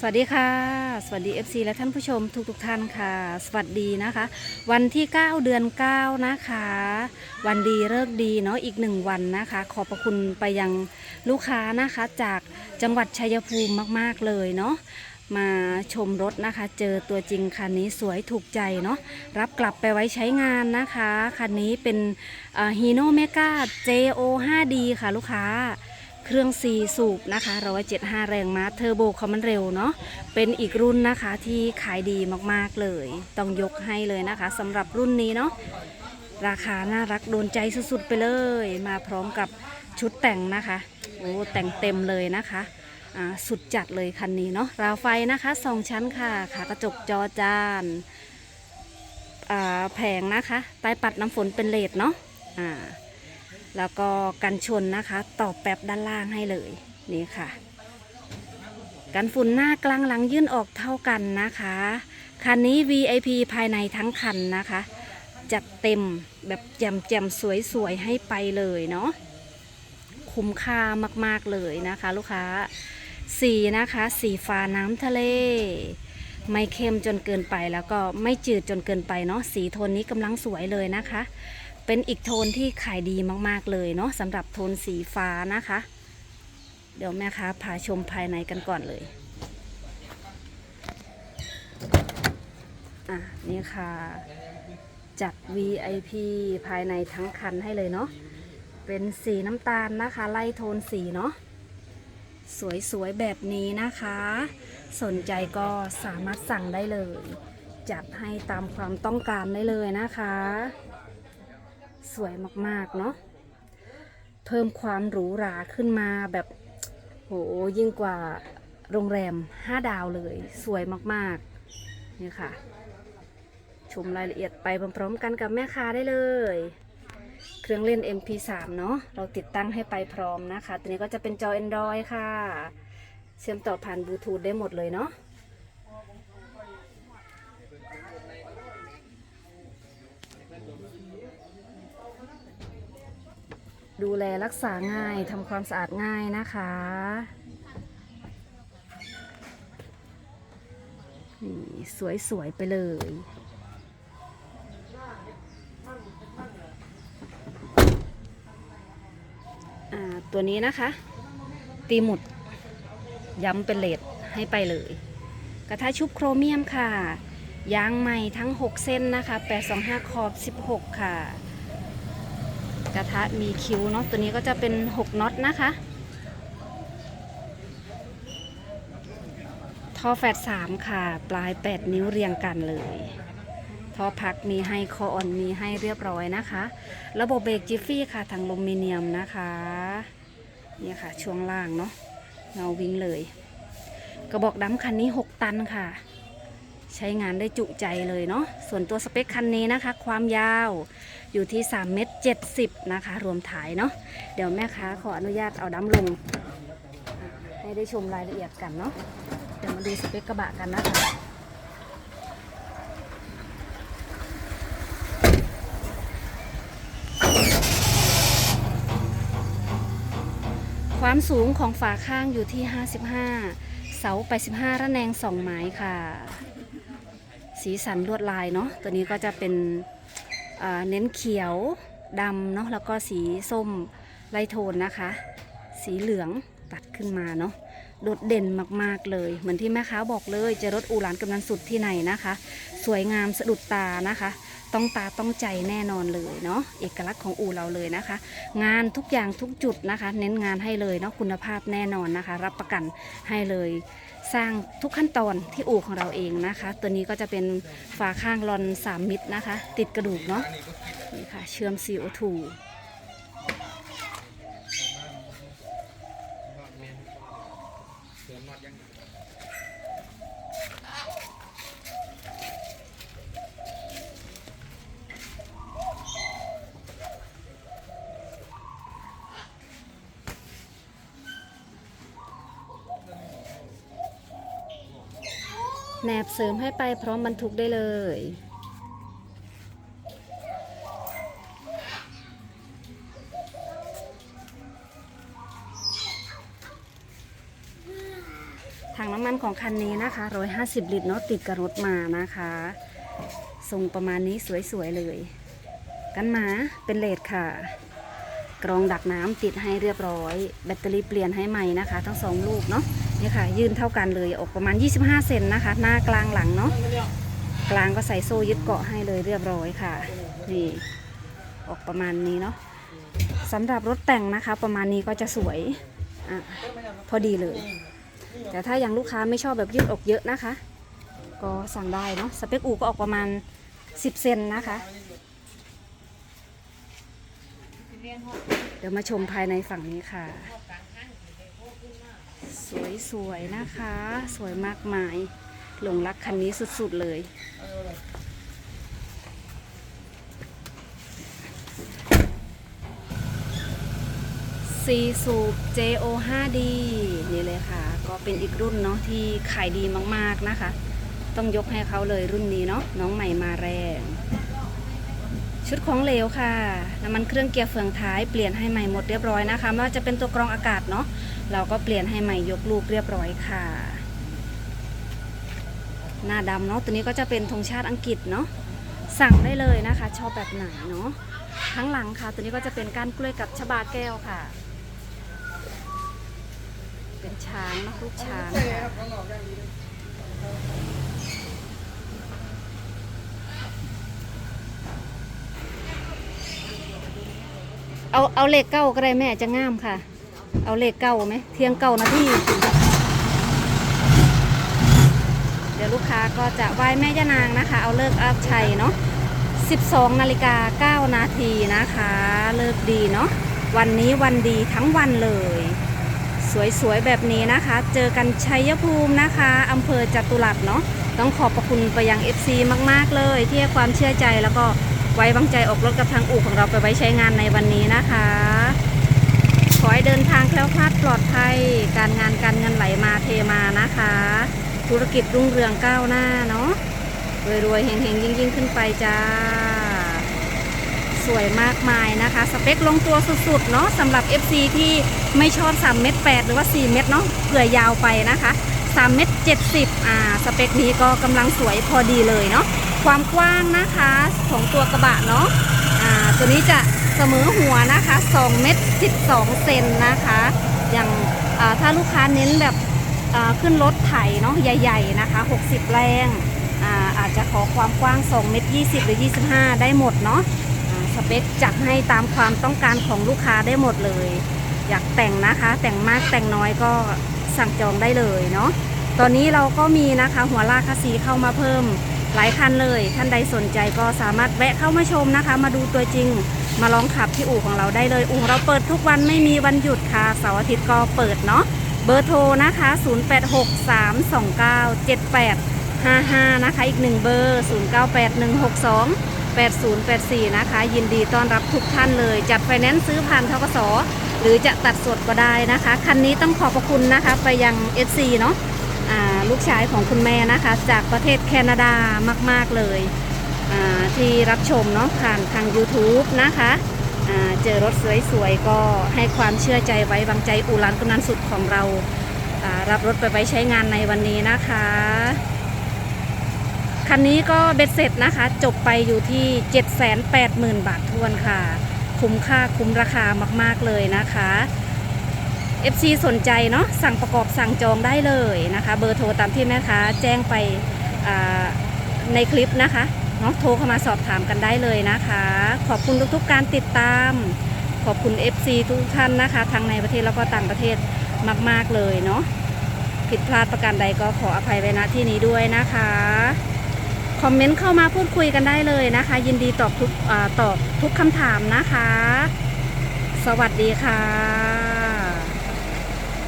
สวัสดีค่ะ สวัสดี FC และท่านผู้ชมทุกๆทท่านค่ะ สวัสดีนะคะ วันที่ 9 เดือน 9 นะคะ วันดีเลิกดีเนาะอีกหนึ่งวันนะคะ ขอบพระคุณไปยังลูกค้านะคะ จากจังหวัดชัยภูมิมากๆเลยเนาะมาชมรถนะคะ เจอตัวจริงคันนี้สวยถูกใจเนาะรับกลับไปไว้ใช้งานนะคะ คันนี้เป็นฮีโน่เมกา JO 5D ค่ะลูกค้า เครื่อง 4 สูบนะคะ 175 แรงม้าเทอร์โบคอมมันเร็วเนาะ เป็นอีกรุ่นนะคะที่ขายดีมากๆเลย ต้องยกให้เลยนะคะสำหรับรุ่นนี้เนาะ ราคาน่ารักโดนใจสุดๆไปเลย มาพร้อมกับชุดแต่งนะคะ โอ้แต่งเต็มเลยนะคะอ่าสุดจัดเลยคันนี้เนาะ ราวไฟนะคะสองชั้นค่ะ ขากระจกจอจานอ่าแผงนะคะ ใต้ปัดน้ำฝนเป็นเลดเนาะอ่า แล้วก็กันชนนะคะต่อแป๊บด้านล่างให้เลยนี่ค่ะ กันฝุ่นหน้ากลางหลังยื่นออกเท่ากันนะคะ คันนี้ VIP ภายในทั้งคันนะคะ จัดเต็มแบบแจ่มแจ่มๆสวยๆให้ไปเลยเนาะคุ้มค่ามากๆเลยนะคะ ลูกค้าสีนะคะ สีฟ้าน้ำทะเล ไม่เข้มจนเกินไปแล้วก็ไม่จืดจนเกินไปเนาะสีโทนนี้กำลังสวยเลยนะคะ เป็นอีกโทนที่ขายดีมากๆเลยเนาะสำหรับโทนสีฟ้านะคะ เดี๋ยวแม่ค้าพาชมภายในกันก่อนเลยอะนี่ค่ะจัด VIP ภายในทั้งคันให้เลยเนาะเป็นสีน้ำตาลนะคะ ไล่โทนสีเนาะสวยๆ แบบนี้นะคะ สนใจก็สามารถสั่งได้เลย จัดให้ตามความต้องการได้เลยนะคะ สวยมากๆเนาะเพิ่มความหรูหราขึ้นมาแบบโหยิ่งกว่าโรงแรม 5 ดาวเลย สวยมากๆนี่ค่ะ ชมรายละเอียดไปพร้อมๆกันกับแม่ค้าได้เลย เครื่องเล่น MP3 เนาะเราติดตั้งให้ไปพร้อมนะคะ ตัวนี้ก็จะเป็นจอ Android ค่ะ เชื่อมต่อผ่านบลูทูธได้หมดเลยเนาะ ดูแลรักษาง่ายทำความสะอาดง่ายนะคะนี่สวยๆไปเลยอ่าตัวนี้นะคะ ตีหมุดย้ำเป็นเลดให้ไปเลย กระทะชุบโครเมียมค่ะ ยางใหม่ทั้ง 6 เส้นนะคะ 825 ขอบ 16 ค่ะ กระทะมีคิ้วเนาะตัวนี้ก็จะเป็น 6น็อตนะคะท่อแฟด3ค่ะ ปลาย 8 นิ้วเรียงกันเลยท่อพักมีให้คอออนมีให้เรียบร้อยนะคะ ระบบเบรกจิฟฟี่ค่ะทางลมมิเนียมนะคะนี่ค่ะช่วงล่างเนาะเงาวิ่งเลย กระบอกดำคันนี้ 6 ตันค่ะ ใช้งานได้จุใจเลยเนาะส่วนตัวสเปคคันนี้นะคะ ความยาวอยู่ที่3เมตร70 นะคะ รวมถ่ายเนาะเดี๋ยวแม่ค้าขออนุญาตเอาดำลง ให้ได้ชมรายละเอียดกันเนาะเดี๋ยวมาดูสเปคกระบะกันนะคะความสูงของฝาข้างอยู่ที่ 55 เสา 85 ระแนง 2 ไม้ค่ะ สีสันลวดลายเนาะตัวนี้ก็จะเป็นเน้นเขียวดำเนาะแล้วก็สีส้มไลท์โทนนะคะ สีเหลืองตัดขึ้นมาเนาะโดดเด่นมากๆเลย เหมือนที่แม่ค้าบอกเลยจะรถอูหลานกำนันสุดที่ไหนนะคะ สวยงามสะดุดตานะคะ ต้องตาต้องใจแน่นอนเลยเนาะเอกลักษณ์ของอู่เราเลยนะคะ งานทุกอย่างทุกจุดนะคะ เน้นงานให้เลยเนาะคุณภาพแน่นอนนะคะ รับประกันให้เลยสร้างทุกขั้นตอนที่อู่ของเราเองนะคะ ตัวนี้ก็จะเป็นฝาข้างรอน3มิตรนะคะ ติดกระดูกเนาะนี่ค่ะเชื่อม CO2 แหนบเสริมให้ไปพร้อมบรรทุกได้เลย ถังน้ำมันของคันนี้นะคะ 150 ลิตรเนาะติดกับรถมานะคะทรงประมาณนี้สวยๆเลย กันหมาเป็นเลดค่ะ กรองดักน้ำติดให้เรียบร้อย แบตเตอรี่เปลี่ยนให้ใหม่นะคะ ทั้งสองลูกเนาะ นี่ค่ะ ยืนเท่ากันเลยออกประมาณ 25 เซนนะคะ หน้ากลางหลังเนาะกลางก็ใส่โซ่ยึดเกาะให้เลยเรียบร้อยค่ะนี่ออกประมาณนี้เนาะสำหรับรถแต่งนะคะ ประมาณนี้ก็จะสวยอะพอดีเลย แต่ถ้าอย่างลูกค้าไม่ชอบแบบยืดอกเยอะนะคะ ก็สั่งได้เนาะสเปคอูก็ออกประมาณ 10 เซนนะคะ เดี๋ยวมาชมภายในฝั่งนี้ค่ะ สวยๆนะคะ สวยมากมาย หลงรักคันนี้สุดๆเลย ซีสูบ JO5D นี่เลยค่ะ ก็เป็นอีกรุ่นเนาะที่ขายดีมากๆนะคะ ต้องยกให้เขาเลยรุ่นนี้เนาะน้องใหม่มาแรง ชุดของเหลวค่ะ น้ำมันเครื่องเกียร์เฟืองท้ายเปลี่ยนให้ใหม่หมดเรียบร้อยนะคะไม่ว่าจะเป็นตัวกรองอากาศเนาะเราก็เปลี่ยนให้ใหม่ยกลูกเรียบร้อยค่ะ หน้าดำเนาะตัวนี้ก็จะเป็นธงชาติอังกฤษเนาะสั่งได้เลยนะคะ ชอบแบบไหนเนาะทั้งหลังค่ะ ตัวนี้ก็จะเป็นก้านกล้วยกับชบาแก้วค่ะ เป็นช้างเนะลูกช้างค่ะ เอาเอาเลขเก้าก็ได้แม่จะงามค่ะ เอาเลขเก้าไหมเที่ยงเก้านาทีเดี๋ยวลูกค้าก็จะไหว้แม่ย่านางนะคะ เอาเลิกอาบชัยเนาะ12นาฬิกา9นาทีนะคะ เลิกดีเนาะวันนี้วันดีทั้งวันเลย สวยๆแบบนี้นะคะ เจอกันชัยภูมินะคะอำเภอจตุรัสเนาะต้องขอบพระคุณไปยัง FC มากๆเลย ที่ให้ความเชื่อใจแล้วก็ ไว้วางใจออกรถกับทางอู่ของเราไปไว้ใช้งานในวันนี้นะคะ ขอให้เดินทางแคล้วคลาดปลอดภัย การงานการเงินไหลมาเทมานะคะ ธุรกิจรุ่งเรืองก้าวหน้าเนาะรวยๆเฮงๆ ยิ่ง ๆ ขึ้นไปจ้า สวยมากมายนะคะ สเปคลงตัวสุดๆ เนาะสำหรับ FC ที่ไม่ชอบ 3 เม็ด8หรือว่า 4 เม็ดเนาะเผื่อยาวไปนะคะ 3 เม็ด70 อ่า สเปคนี้ก็กำลังสวยพอดีเลยเนาะ ความกว้างนะคะของตัวกระบะเนาะอ่าตัวนี้จะเสมอหัวนะคะ2เม็ด12เซนนะคะ อย่างถ้าลูกค้าเน้นแบบขึ้นรถไถเนาะใหญ่ ๆ นะคะ 60 แรงอาอาจจะขอความกว้าง2เม็ด20 หรือ 25 ได้หมดเนาะอ่าสเปคจัดให้ตามความต้องการของลูกค้าได้หมดเลย อยากแต่งนะคะแต่งมากแต่งน้อยก็สั่งจองได้เลยเนาะตอนนี้เราก็มีนะคะหัวลากคาสีเข้ามาเพิ่ม หลายคันเลย ท่านใดสนใจก็สามารถแวะเข้ามาชมนะคะ มาดูตัวจริง มาลองขับที่อู่ของเราได้เลย อู่เราเปิดทุกวันไม่มีวันหยุดค่ะเสาร์อาทิตย์ก็เปิดเนาะเบอร์โทรนะคะ 0863297855 นะคะ อีกหนึ่งเบอร์ 098162 8084 นะคะ ยินดีต้อนรับทุกท่านเลย จัดไฟแนนซ์ซื้อผ่านทกสหรือจะตัดสดก็ได้นะคะ คันนี้ต้องขอบพระคุณนะคะ ไปยัง FC เนาะ ลูกชายของคุณแม่นะคะ จากประเทศแคนาดามาก ๆ เลยที่รับชมเนาะผ่านทาง YouTube นะคะเจอรถสวยๆ ก็ให้ความเชื่อใจไว้วางใจอู่ร้านกำนันสุดของเราอ่ารับรถไปไว้ใช้งานในวันนี้นะคะ คันนี้ก็เบ็ดเสร็จนะคะ จบไปอยู่ที่ 780,000 บาททวนค่ะ คุ้มค่าคุ้มราคามากๆเลยนะคะ FC สนใจเนาะสั่งประกอบสั่งจองได้เลยนะคะ เบอร์โทรตามที่แม่ค้าแจ้งไปในคลิปนะคะเนาะโทรเข้ามาสอบถามกันได้เลยนะคะ ขอบคุณทุกๆการติดตาม ขอบคุณ FC ทุกท่านนะคะทั้งในประเทศแล้วก็ต่างประเทศมาก ๆเลยเนาะผิดพลาดประการใดก็ขออภัยไว้ณที่นี้ด้วยนะคะ คอมเมนต์เข้ามาพูดคุยกันได้เลยนะคะ ยินดีตอบทุกอตอบทุกคำถามนะคะ สวัสดีค่ะ